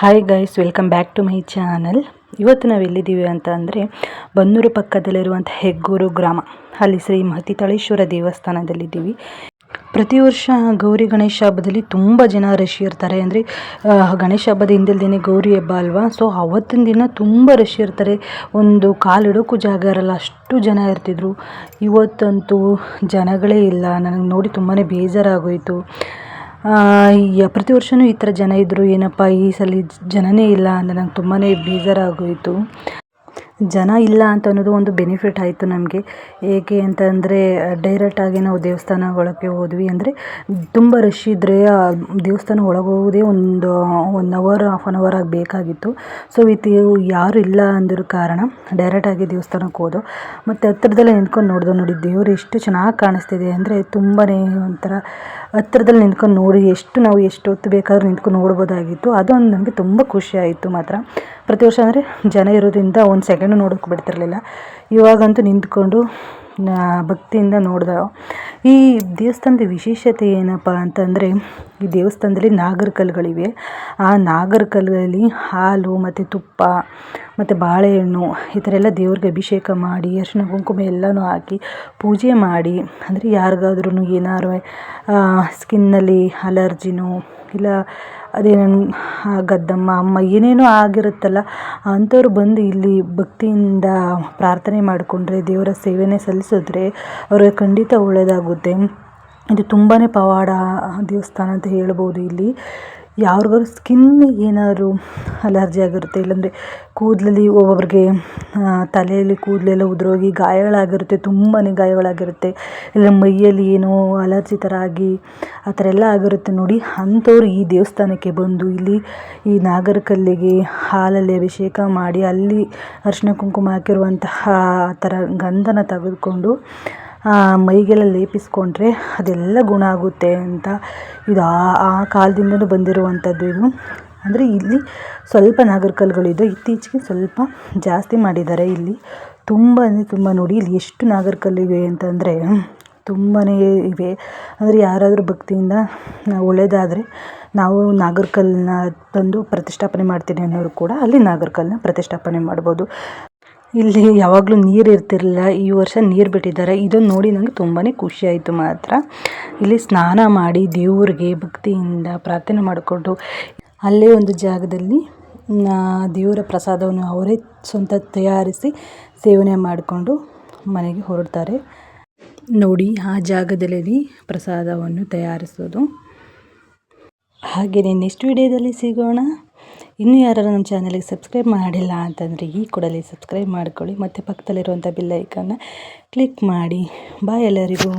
Hi guys welcome back to my channel ಇವತ್ತು ನಾವು ಎಲ್ಲಿದ್ದೀವಿ ಅಂತ ಅಂದರೆ ಬನ್ನೂರು ಪಕ್ಕದಲ್ಲಿರುವಂಥ ಹೆಗ್ಗೂರು ಗ್ರಾಮ. ಅಲ್ಲಿ ಶ್ರೀ ಮಹತಿತಾಳೇಶ್ವರ ದೇವಸ್ಥಾನದಲ್ಲಿದ್ದೀವಿ. ಪ್ರತಿ ವರ್ಷ ಗೌರಿ ಗಣೇಶ ಹಬ್ಬದಲ್ಲಿ ತುಂಬ ಜನ ರಶಿ ಇರ್ತಾರೆ. ಅಂದರೆ ಗಣೇಶ ಹಬ್ಬದ ಹಿಂದಿಲ್ದೇ ಗೌರಿ ಹಬ್ಬ ಅಲ್ವಾ? ಸೊ ಅವತ್ತಿನ ದಿನ ತುಂಬ ರಶಿ ಇರ್ತಾರೆ. ಒಂದು ಕಾಲಿಡೋಕ್ಕೂ ಜಾಗ ಇರಲ್ಲ, ಅಷ್ಟು ಜನ ಇರ್ತಿದ್ರು. ಇವತ್ತಂತೂ ಜನಗಳೇ ಇಲ್ಲ. ನನಗೆ ನೋಡಿ ತುಂಬಾ ಬೇಜಾರಾಗೋಯಿತು. ಪ್ರತಿ ವರ್ಷನೂ ಈ ಥರ ಜನ ಇದ್ದರು, ಏನಪ್ಪ ಈ ಸಲ ಜನನೇ ಇಲ್ಲ ಅಂತ ನಂಗೆ ತುಂಬಾ ಬೇಜಾರಾಗೋಯಿತು. ಜನ ಇಲ್ಲ ಅಂತ ಅನ್ನೋದು ಒಂದು ಬೆನಿಫಿಟ್ ಆಯಿತು ನಮಗೆ. ಏಕೆ ಅಂತಂದರೆ ಡೈರೆಕ್ಟಾಗಿ ನಾವು ದೇವಸ್ಥಾನ ಒಳಗೆ ಹೋದ್ವಿ ಅಂದರೆ ತುಂಬ ರಶ್ ಇದ್ದರೆ ದೇವಸ್ಥಾನ ಒಳಗೆ ಹೋಗೋದೇ ಒಂದು one hour half an hour ಆಗಿ ಬೇಕಾಗಿತ್ತು. ಸೊ ವಿತ್ ಯಾರು ಇಲ್ಲ ಅಂದಿರೋ ಕಾರಣ ಡೈರೆಕ್ಟಾಗಿ ದೇವಸ್ಥಾನಕ್ಕೆ ಹೋದೋ. ಮತ್ತು ಹತ್ತಿರದಲ್ಲಿ ನಿಂತ್ಕೊಂಡು ನೋಡಿದೋ ನೋಡಿ, ದೇವರು ಎಷ್ಟು ಚೆನ್ನಾಗಿ ಕಾಣಿಸ್ತಿದೆ ಅಂದರೆ ತುಂಬಾ ಒಂಥರ ಹತ್ತಿರದಲ್ಲಿ ನಿಂತ್ಕೊಂಡು ನೋಡಿ ಎಷ್ಟು ನಾವು ಎಷ್ಟು ಹೊತ್ತು ಬೇಕಾದ್ರೂ ನಿಂತ್ಕೊಂಡು ನೋಡ್ಬೋದಾಗಿತ್ತು. ಅದೊಂದು ನಮಗೆ ತುಂಬ ಖುಷಿ ಆಯಿತು ಮಾತ್ರ. ಪ್ರತಿ ವರ್ಷ ಅಂದರೆ ಜನ ಇರೋದ್ರಿಂದ ಒಂದು ಸೆಕೆಂಡು ನೋಡೋಕ್ಕೆ ಬಿಡ್ತಿರಲಿಲ್ಲ. ಇವಾಗಂತೂ ನಿಂತ್ಕೊಂಡು ಭಕ್ತಿಯಿಂದ ನೋಡಿದ. ಈ ದೇವಸ್ಥಾನದ ವಿಶೇಷತೆ ಏನಪ್ಪ ಅಂತಂದರೆ, ಈ ದೇವಸ್ಥಾನದಲ್ಲಿ ನಾಗರಕಲ್ಲುಗಳಿವೆ ಆ ನಾಗರಕಲ್ಲಲ್ಲಿ ಹಾಲು ಮತ್ತು ತುಪ್ಪ ಮತ್ತು ಬಾಳೆಹಣ್ಣು ಈ ಥರ ಎಲ್ಲ ದೇವ್ರಿಗೆ ಅಭಿಷೇಕ ಮಾಡಿ ಅರಿಶಿನ ಕುಂಕುಮ ಎಲ್ಲನೂ ಹಾಕಿ ಪೂಜೆ ಮಾಡಿ. ಅಂದರೆ ಯಾರಿಗಾದ್ರೂ ಏನಾದ್ರು ಸ್ಕಿನ್ನಲ್ಲಿ ಅಲರ್ಜಿನೋ ಇಲ್ಲ ಅದೇನು ಗದ್ದಮ್ಮ, ಅಮ್ಮ ಏನೇನೋ ಆಗಿರುತ್ತಲ್ಲ, ಅಂಥವ್ರು ಬಂದು ಇಲ್ಲಿ ಭಕ್ತಿಯಿಂದ ಪ್ರಾರ್ಥನೆ ಮಾಡಿಕೊಂಡ್ರೆ ದೇವರ ಸೇವೆನೇ ಸಲ್ಲಿಸಿದ್ರೆ ಅವ್ರಿಗೆ ಖಂಡಿತ ಒಳ್ಳೆಯದಾಗುತ್ತೆ ಇದು ತುಂಬಾನೇ ಪವಾಡ ದೇವಸ್ಥಾನ ಅಂತ ಹೇಳ್ಬೋದು ಇಲ್ಲಿ. ಯಾರಿಗಾದ್ರು ಸ್ಕಿನ್ ಏನಾದ್ರು ಅಲರ್ಜಿ ಆಗಿರುತ್ತೆ, ಇಲ್ಲಾಂದರೆ ಕೂದಲಲ್ಲಿ ಒಬ್ಬೊಬ್ರಿಗೆ ತಲೆಯಲ್ಲಿ ಕೂದಲೆಲ್ಲ ಉದುರೋಗಿ ಗಾಯಗಳಾಗಿರುತ್ತೆ ತುಂಬಾ ಗಾಯಗಳಾಗಿರುತ್ತೆ, ಇಲ್ಲ ಮೈಯಲ್ಲಿ ಏನೋ ಅಲರ್ಜಿ ಥರ ಆಗಿ ಆ ಥರ ಎಲ್ಲ ಆಗಿರುತ್ತೆ ನೋಡಿ. ಅಂಥವ್ರು ಈ ದೇವಸ್ಥಾನಕ್ಕೆ ಬಂದು ಇಲ್ಲಿ ಈ ನಾಗರಕಲ್ಲಿಗೆ ಹಾಲಲ್ಲಿ ಅಭಿಷೇಕ ಮಾಡಿ, ಅಲ್ಲಿ ಅರಿಶಿನ ಕುಂಕುಮ ಹಾಕಿರುವಂತಹ ಆ ಥರ ಗಂಧನ ತೆಗೆದುಕೊಂಡು ಮೈಗೆಲ್ಲ ಲೇಪಿಸ್ಕೊಂಡ್ರೆ ಅದೆಲ್ಲ ಗುಣ ಆಗುತ್ತೆ ಅಂತ ಇದು ಆ ಕಾಲದಿಂದಲೂ ಬಂದಿರುವಂಥದ್ದು ಇದು. ಅಂದರೆ ಇಲ್ಲಿ ಸ್ವಲ್ಪ ನಾಗರಕಲ್ಲುಗಳಿದೆ ಇತ್ತೀಚೆಗೆ ಸ್ವಲ್ಪ ಜಾಸ್ತಿ ಮಾಡಿದ್ದಾರೆ ಇಲ್ಲಿ. ತುಂಬ ಅಂದರೆ ತುಂಬ ನೋಡಿ ಇಲ್ಲಿ ಎಷ್ಟು ನಾಗರಕಲ್ಲಿವೆ ಅಂತಂದರೆ ತುಂಬಾ ಇವೆ. ಅಂದರೆ ಯಾರಾದರೂ ಭಕ್ತಿಯಿಂದ ಒಳ್ಳೆಯದಾದರೆ ನಾವು ನಾಗರಕಲ್ಲನ್ನ ತಂದು ಪ್ರತಿಷ್ಠಾಪನೆ ಮಾಡ್ತೀನಿ ಅನ್ನೋರು ಕೂಡ ಅಲ್ಲಿ ನಾಗರಕಲ್ಲನ್ನ ಪ್ರತಿಷ್ಠಾಪನೆ ಮಾಡ್ಬೋದು. ಇಲ್ಲಿ ಯಾವಾಗಲೂ ನೀರು ಇರ್ತಿರಲಿಲ್ಲ. ಈ ವರ್ಷ ನೀರು ಬಿಟ್ಟಿದ್ದಾರೆ. ಇದನ್ನು ನೋಡಿ ನನಗೆ ತುಂಬಾ ಖುಷಿ ಆಯಿತು ಮಾತ್ರ. ಇಲ್ಲಿ ಸ್ನಾನ ಮಾಡಿ ದೇವರಿಗೆ ಭಕ್ತಿಯಿಂದ ಪ್ರಾರ್ಥನೆ ಮಾಡಿಕೊಂಡು ಅಲ್ಲೇ ಒಂದು ಜಾಗದಲ್ಲಿ ದೇವರ ಪ್ರಸಾದವನ್ನು ಅವರೇ ಸ್ವಂತ ತಯಾರಿಸಿ ಸೇವನೆ ಮಾಡಿಕೊಂಡು ಮನೆಗೆ ಹೊರಡ್ತಾರೆ. ನೋಡಿ, ಆ ಜಾಗದಲ್ಲಿ ಪ್ರಸಾದವನ್ನು ತಯಾರಿಸೋದು. ಹಾಗೆಯೇ ನೆಕ್ಸ್ಟ್ ವಿಡಿಯೋದಲ್ಲಿ ಸಿಗೋಣ. ಇನ್ನೂ ಯಾರು ನಮ್ಮ ಚಾನಲಿಗೆ ಸಬ್ಸ್ಕ್ರೈಬ್ ಮಾಡಿಲ್ಲ ಅಂತಂದರೆ ಈ ಕೂಡಲೇ ಸಬ್ಸ್ಕ್ರೈಬ್ ಮಾಡ್ಕೊಳ್ಳಿ. ಮತ್ತು ಪಕ್ಕದಲ್ಲಿರುವಂಥ ಬಿಲ್ಲೈಕನ್ನು ಕ್ಲಿಕ್ ಮಾಡಿ. ಬಾಯ್ ಎಲ್ಲರಿಗೂ.